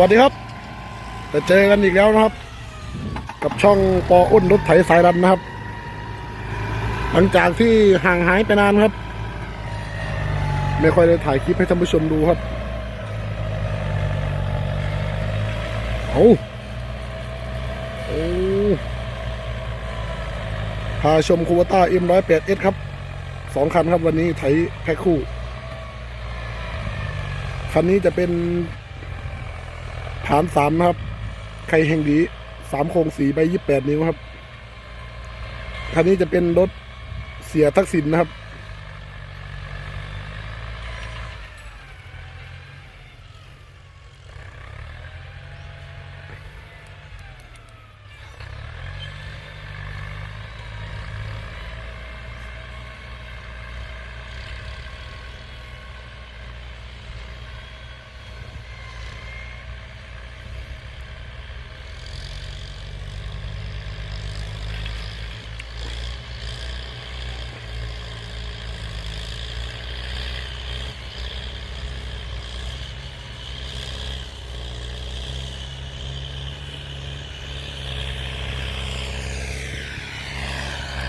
วัสดีครับจะเจอกันอีกแล้วนะครับ กับช่องปออ้นรถไถสายรันนะครับ หลังจากที่ห่างหายไปนานครับ ไม่ค่อยได้ถ่ายคลิปให้ท่านผู้ชมดูครับเอาโอ้พาชมคูวต้า M108S ครับสองคันครับวันนี้ไถแพ็คคู่ คันนี้จะเป็น ฐานสามนะครับไข่แห่งดีสามโครงสีใบยี่แปดนิ้วครับคันนี้จะเป็นรถเสียทักษิณนะครับ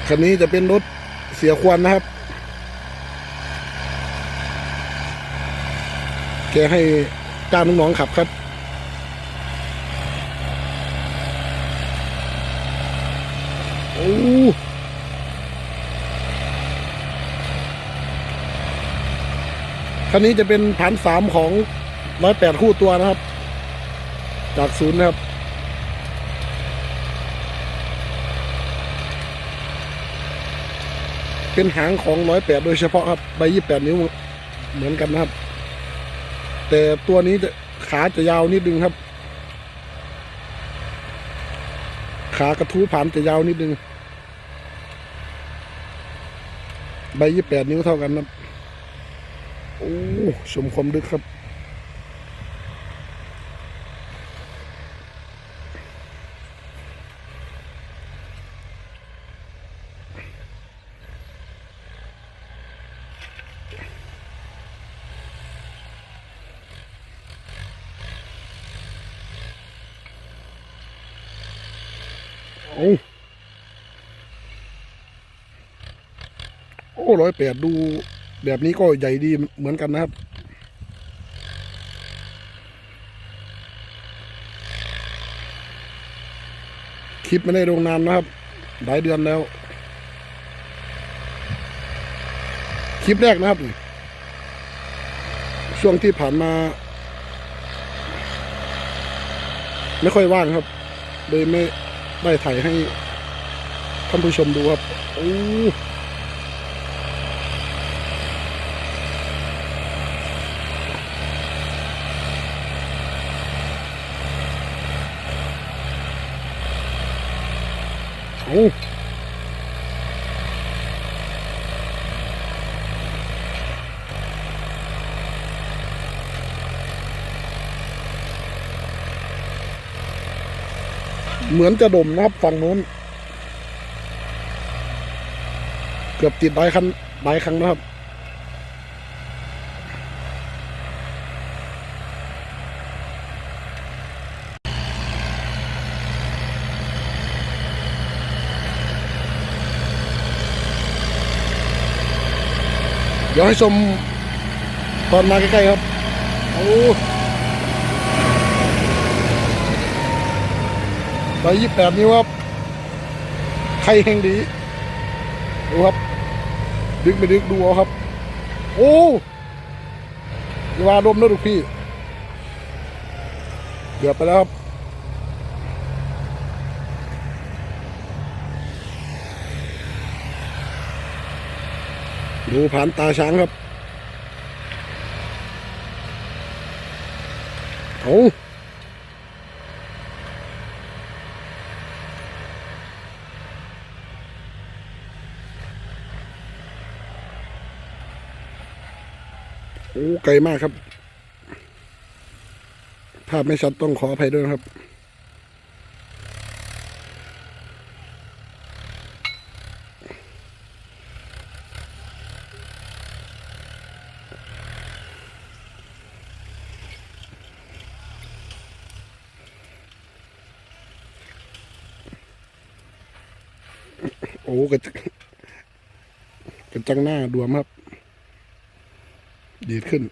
คันนี้จะเป็นรถเสียควันนะครับ แกให้จ้างน้องๆขับครับ โอ้คันนี้จะเป็นฐานสามของร้อยแปดคู่ตัวนะครับ จากศูนย์นะครับ เป็นหางของร้อยแปดโดยเฉพาะครับใบยี่แปดนิ้วเหมือนกันนะครับ แต่ตัวนี้จะขาจะยาวนิดนึงครับ ขากระทู้ผ่านจะยาวนิดนึง ใบยี่แปดนิ้วเท่ากันครับโอ้ชมความดึกครับ โอ้โอ้ร้อยแปดดูแบบนี้ก็ใหญ่ดีเหมือนกันนะครับ คลิปไม่ได้ลงนานนะครับ หลายเดือนแล้ว คลิปแรกนะครับ ช่วงที่ผ่านมา ไม่ค่อยว่างครับเลยไม่ได้ถ่ายให้ท่านผู้ชมดูครับ โอ้ โอ้เหมือนจะดมนะครับฝั่งนู้น เกือบติดหลายคันหลายครั้งนะครับ เดี๋ยวให้ชมตอนมาใกล้ๆครับโอ้ร้อยยี่สิบแปดนิ้วครับใครแห่งดีดูครับ ดึกไปดึกดูเอาครับ โอ้ยาว่าดมนะลูกพี่เกือบไปแล้วครับ ดูผ่านตาช้างครับโอ้โอ้ไกลมากครับ ภาพไม่ชัดต้องขออภัยด้วยครับ โอ้กระจกระจังหน้าดวมครับ ดีดขึ้น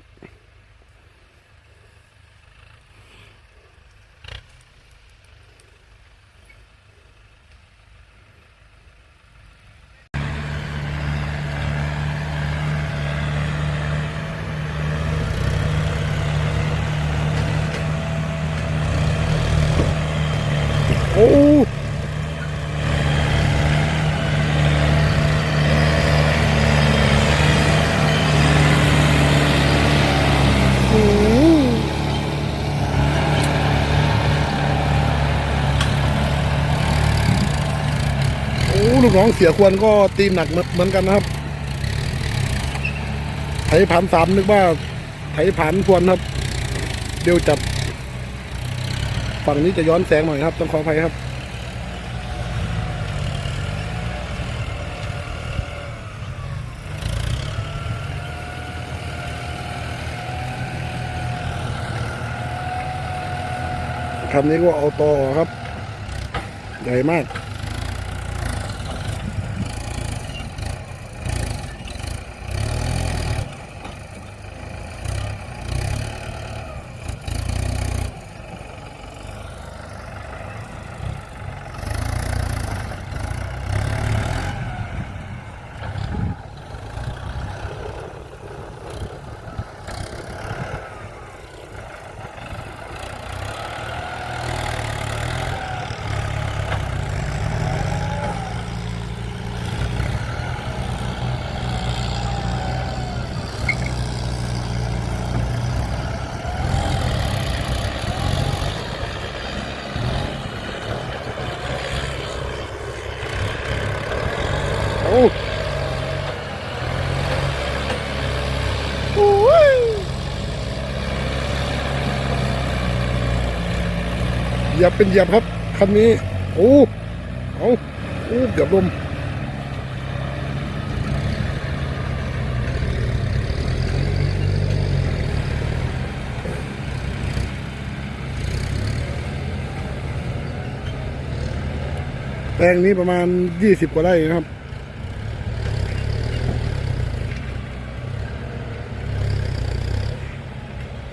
โอ้ โอ้ ลูกน้องเสียควรก็ตีหนักเหมือนกันนะครับ ไถผ่านสามนึกว่า ไถผ่านควรครับ เดี๋ยวจับ ฝั่งนี้จะย้อนแสงหน่อยครับ ต้องขออภัยครับคำนี้ก็เอาต่อครับ ใหญ่มาก เหยียบเป็นเหยียบครับคันนี้โอ้เอาโอ้เกือบลมแปลงนี้ประมาณยี่สิบกว่าไร่นะครับ